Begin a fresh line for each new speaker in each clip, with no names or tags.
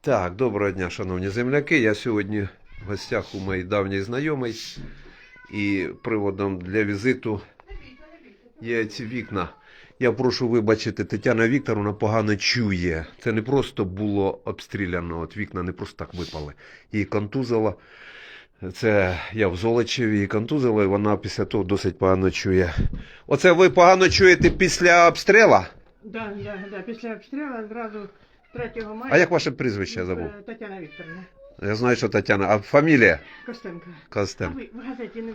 Так, доброго дня, шановні земляки. Я сьогодні в гостях у моїй давній знайомій. І приводом для візиту є ці вікна. Я прошу вибачити, Тетяна Вікторовна погано чує. Це не просто було обстріляно, от вікна не просто так випали. Її контузило. Це я в Золочеві, її контузило, і вона після того досить погано чує. Оце ви погано чуєте після обстріла?
Да, да, да. Після обстрілу зразу 3 мая.
А як ваше прізвище я забув?
Тетяна Вікторовна.
Я знаю, що Тетяна. А фамілія?
Костенко. А ви в газеті не,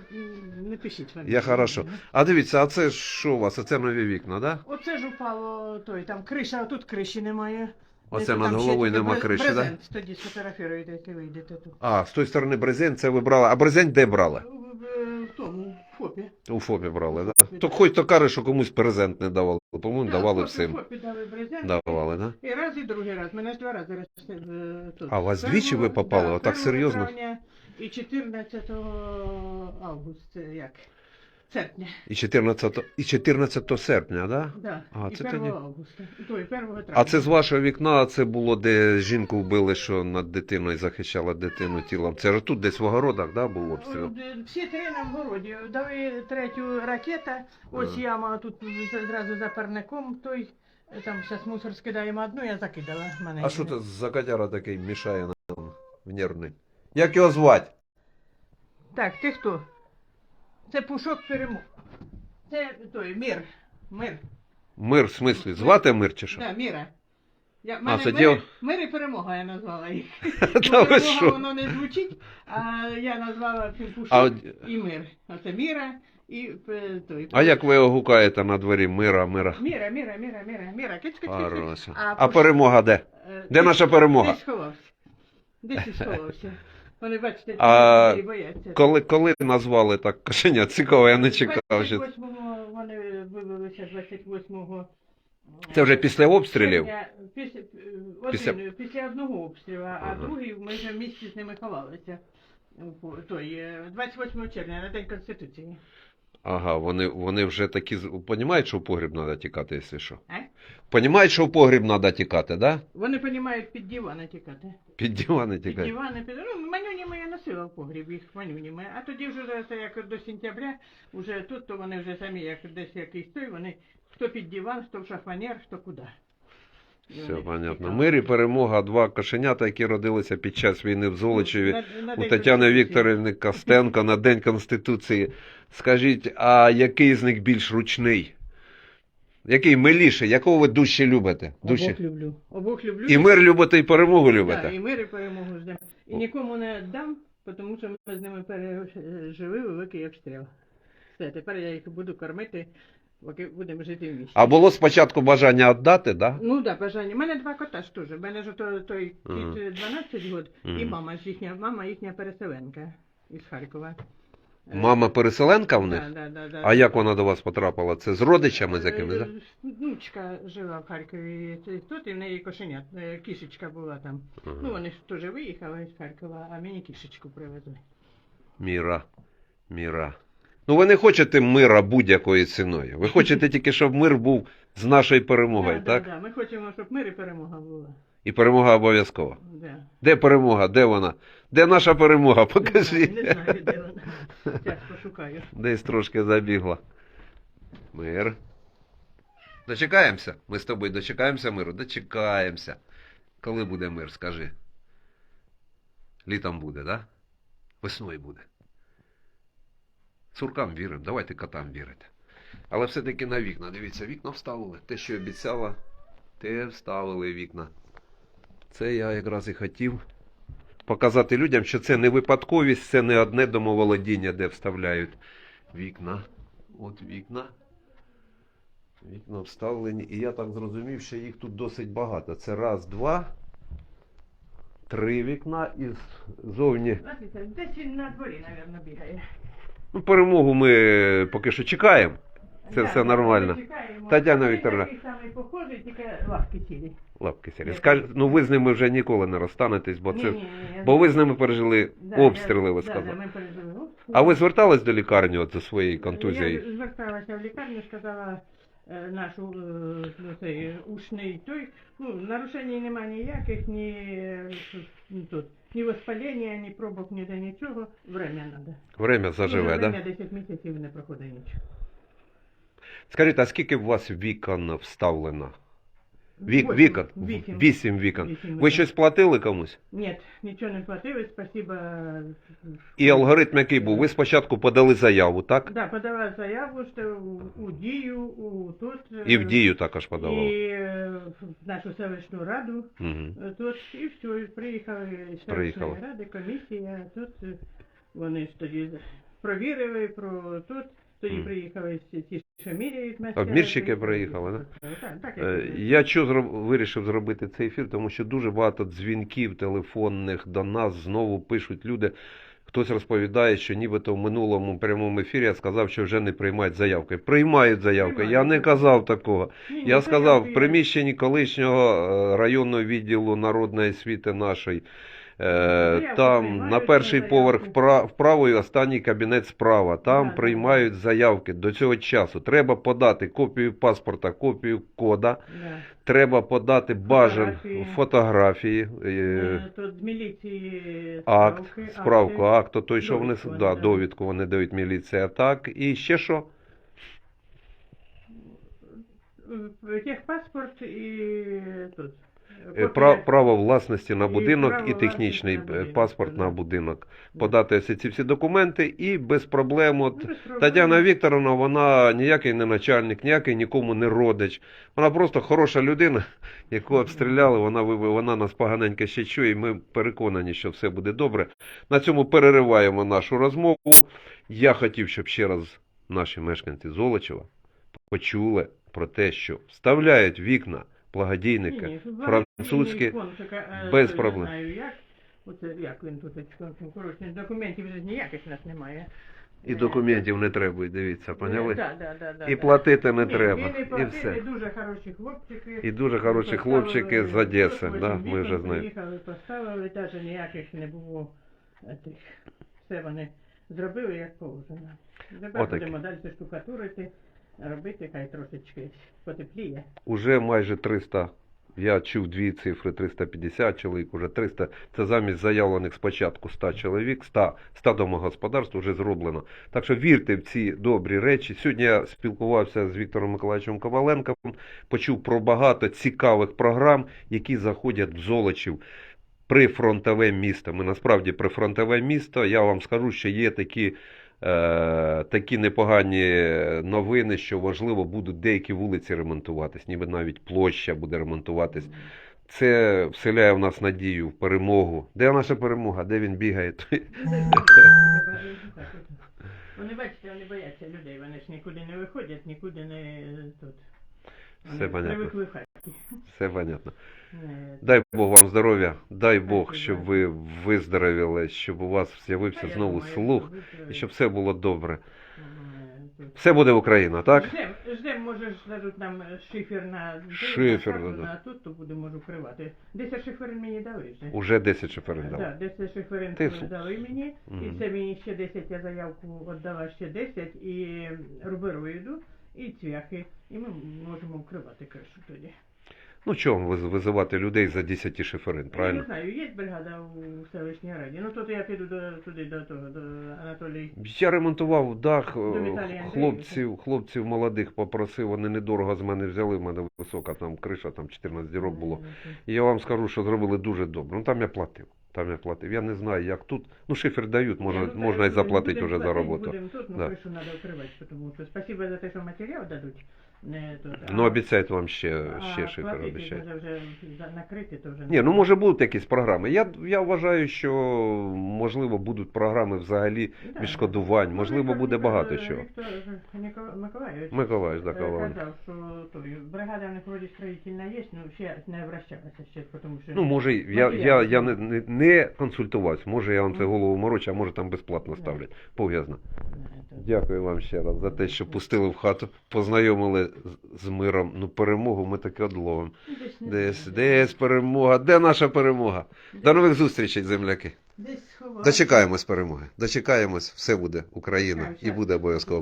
не пишіть фамілію.
Я хорошо. А дивіться, а це що у вас? Це нові вікна, да?
Оце ж упало той, там криша, а тут криші немає.
Оце над головою нема криші, да?
брезент. Тоді сфотографіруєте, як ви йдете тут.
А, з тої сторони брезент, це ви брали. А брезент де брали?
В, в, тому, в ФОПі.
У ФОПі брали, да? То хоч то каже, що комусь презент не давали. По-моєму,
Да,
давали
в
всім.
ФОПі дали брезент.
Давали, да?
І раз, і другий раз. Мене ж два рази раз е, тут.
А, у вас
Першого-
двічі ви попали? Отак
1
серйозно?
травня І 14 августа, як? Серпня.
І 14, і 14 серпня, да?
Да.
А,
і
це
1
тоді.
августа. Той, 1 травня.
А це з вашого вікна, це було, де жінку вбили, що над дитиною захищала дитину тілом. Це ж тут десь в огородах, да, був обстріл?
Е, Всі три на вгороді. Дали третю ракета, ось
Ага.
яма тут зразу за парником, той, е, там зараз мусор скидаємо одну, я закидала мене.
А що це за котяра такий мішає нам в нервний? Як його звати?
Так, ти хто? Це пушок перемог. Це той мир. Мир.
Мир, в смислі, звати мир чи що?
Да, міра. Я, мене
це
мир,
діл-
мир і перемога я назвала їх.
Та ви
перемога
що?
воно не звучить, а я назвала цим пушок
А от-
і мир. Оце міра і е, той.
А як ви його гукаєте на дворі? Мира, мира.
Міра, міра, міра, міра, міра. Киць, киць.
Хорошо.
А
А
пуш-
перемога де?
Е,
Де
десь-
наша перемога?
Десь сховався. Десь і сховався. Вони, бачите,
А
і бояться.
Коли, коли назвали так кошеня? Цікаво, я не чекав. Що...
28-го вони вивелися 28-го.
Це вже після обстрілів?
Після, Після, е, один,
Після-
після... одного обстрілу, а другий ми вже в місті з ними ховалися. Той, е, 28 червня, на День Конституції.
Ага, вони, вони вже такі понімають, що в погріб треба тікати, якщо що.
А?
Понімають, що в погріб треба тікати, да?
Вони понімають під дивани тікати.
Під дивани
Під
тікати.
дивани, під... ну, манюні я носила в погріб, їх манюніми. А тоді вже зараз, як до сентября, вже тут, то вони вже самі, як десь якийсь той, вони хто під диван, хто в шахманер, хто куди.
Все понятно. Мир і перемога, два кошенята, які родилися під час війни в Золочеві.
На
У Тетяни Вікторівни Костенко на День Конституції. Скажіть, а який з них більш ручний? Який миліший? Якого ви дужче любите? Дужче?
Обох люблю. Обох люблю.
І мир любите, і перемогу любите?
і мир і перемогу ждемо. І нікому не дам, тому що ми з ними пережили великий обстріл. Все, тепер я їх буду кормити, поки будемо жити в місті.
А було спочатку бажання віддати, да?
Ну так, да, бажання. У мене два кота ж теж. У мене ж то, той
Ага.
кіт 12 років, і
Мгм.
мама ж їхня, мама їхня переселенка із Харкова. Е,
Мама переселенка в них?
Да, да, да, да.
А як вона до вас потрапила? Це з родичами з якимись, да?
Е, Внучка жила в Харкові це тут, і в неї кошенят, е, кішечка була там. Ну, вони ж теж виїхали з Харкова, а мені кішечку привезли.
Міра, міра. Ну ви не хочете мира будь-якою ціною. Ви хочете тільки, щоб мир був з нашою перемогою,
да,
так?
Да, да. Ми хочемо, щоб мир і перемога була.
І перемога обов'язкова.
Да.
Де перемога? Де вона? Де наша перемога?
Не знаю,
Покажіть.
не знаю, де вона. Зараз пошукаю.
Десь трошки забігла. Мир. Дочекаємося. Ми з тобою дочекаємося миру. Дочекаємося. Коли буде мир, скажи. Літом буде, да? Весною буде. Суркам віримо, давайте котам вірити. Але все-таки на вікна. Дивіться, вікна вставили. Те, що обіцяла, те вставили вікна. Це я якраз і хотів показати людям, що це не випадковість, це не одне домоволодіння, де вставляють вікна. От вікна. Вікна вставлені. І я так зрозумів, що їх тут досить багато. Це раз, два, три вікна і зовні.
Десь він на дворі, мабуть, бігає.
Ну, перемогу ми поки що чекаємо. Це
Да,
все нормально. Тетяна Вікторовна.
Такий самий похожий, тільки лапки цілі.
Лапки сірі. Скаж... Ну ви з ними вже ніколи не розстанетесь, бо це.
Ні, ні, ні,
Бо ви з ними пережили
Да,
обстріли,
я-
ви сказали.
Да, ми пережили.
А ви звертались до лікарні от за своєю контузією?
Я зверталася в лікарню, сказала, е, наш е, ну, цей, ушний той, ну, нарушень немає ніяких, ні, е, ні тут, ні воспалення, ні пробок, ніде нічого. Время треба.
Время заживе,
Время
да?
10 місяців не проходить нічого.
Скажіть, а скільки у вас вікон вставлено? Вік, вікон?
Вісім.
Вісім вікон.
Вісім
Ви
вікон.
щось платили комусь?
Ні, нічого не платили, спасибо.
І алгоритм який був? Ви спочатку подали заяву, так?
Да, подала заяву, що у, у дію, у тут. е,
І в дію також подавав.
І е, в нашу селищну раду.
Угу.
Е, Тут і все, і приїхали з
Приїхали.
селищної ради, комісія, тут е, вони ж тоді провірили про тут, тоді
Мгм.
приїхали ті, що міряють на
Обмірщики приїхали, да?
Так, так,
Е,
як
Я чого зроб... вирішив зробити цей ефір, тому що дуже багато дзвінків телефонних до нас знову пишуть люди. Хтось розповідає, що нібито в минулому прямому ефірі я сказав, що вже не приймають заявки. Приймають заявки. Я не казав такого.
Ні, ні,
Я сказав, в приміщенні колишнього е, районного відділу народної освіти нашої. Е,
Заявки
Там на перший поверх впра- вправо і останній кабінет справа. Там приймають заявки до цього часу. Треба подати копію паспорта, копію кода.
Да.
Треба подати бажан
Фотографії.
е,
Е, міліції
акт, справку,
акти.
акту, той, що вони да, довідку вони дають міліція. Так, і ще що?
Техпаспорт і тут.
Е, Право власності на будинок і технічний е, паспорт на будинок. Подати всі ці всі документи і без проблем. От. Тетяна Вікторовна, вона ніякий не начальник, ніякий нікому не родич. Вона просто хороша людина, яку обстріляли, вона, вона нас поганенько ще чує, і ми переконані, що все буде добре. На цьому перериваємо нашу розмову. Я хотів, щоб ще раз наші мешканці Золочева почули про те, що вставляють вікна благодійники.
Ні, ні,
французькі,
фонд, така, е,
без проблем.
Знаю як. Оце як він тут, ну, коротше, документів ніяких нас немає.
І документів не треба, дивіться, поняли?
Да, да, да, да,
І платити не
Ні,
треба.
і
І все.
І дуже хороші хлопчики.
І дуже хороші хлопчики з Одеси, да, ми вже знаємо.
Приїхали, поставили, навіть ніяких не було е, тих. Все вони зробили як положено. Тепер будемо далі штукатурити, робити, хай трошечки потепліє.
Уже майже 300, я чув дві цифри, 350 чоловік, уже 300, це замість заявлених спочатку 100 чоловік, 100, 100 домогосподарств вже зроблено. Так що вірте в ці добрі речі. Сьогодні я спілкувався з Віктором Миколаївичем Коваленком, почув про багато цікавих програм, які заходять в Золочів. Прифронтове місто. Ми насправді прифронтове місто. Я вам скажу, що є такі, такі непогані новини, що важливо будуть деякі вулиці ремонтуватись, ніби навіть площа буде ремонтуватись. Це вселяє в нас надію в перемогу. Де наша перемога? Де він бігає?
Вони бачите, вони бояться людей, вони ж нікуди не виходять, нікуди не тут. Вони
Все понятно. Все понятно.
Е,
Дай Бог вам здоров'я, дай Бог, щоб ви виздоровіли, щоб у вас з'явився знову слух, і щоб все було добре. Все буде Україна, так?
Ждем, ждем, може ж дадуть нам шифер на
Шифер,
на,
да.
на тут, то будемо може вкривати. 10 шиферин мені дали вже.
Уже 10 шиферин дали.
Так, 10 шиферин
Ти
дали мені, і це мені ще 10, я заявку віддала ще 10, і рубероїду, і цвяхи, і ми можемо вкривати кришу тоді.
Ну виз- визивати людей за 10 шиферин,
Я не
правильно?
знаю, є бригада у селищній раді. Ну тут я піду до, туди до того, до Анатолій.
Я ремонтував дах, е, хлопців, хлопців молодих попросив, вони недорого з мене взяли, в мене висока там криша, там 14 дірок було. І я вам скажу, що зробили дуже добре. Ну там я платив. Там я платив. Я не знаю, як тут. Ну, шифер дають, можна,
ну,
можна і заплатити вже за роботу.
Будемо тут, ну
Да.
кришу треба вкривати, тому що спасибо за те, що матеріал дадуть. Не, тут,
Ну, обіцяють вам ще,
а
ще шифер обіцяють.
Вже, вже накрити, то вже
Ні, ну може будуть якісь програми. Я, я вважаю, що можливо будуть програми взагалі
Да.
відшкодувань,
Ну,
можливо, буде багато чого.
Віктор Миколайович
Миколаївич, да,
е, казав, що той, бригада в них вроді строїтельна є, ну ще не обращалася ще, тому що...
Ну, може, я, я, я не, не, не консультувався, може я вам це голову морочу, а може там безплатно ставлять. Пов'язно. Дякую вам ще раз за те, що пустили в хату, познайомили з- миром. Ну, перемогу ми таки одловимо. Десь, десь перемога. Де наша перемога? До нових зустрічей, земляки.
Десь.
Дочекаємось перемоги. Дочекаємось, все буде Україна і буде обов'язково.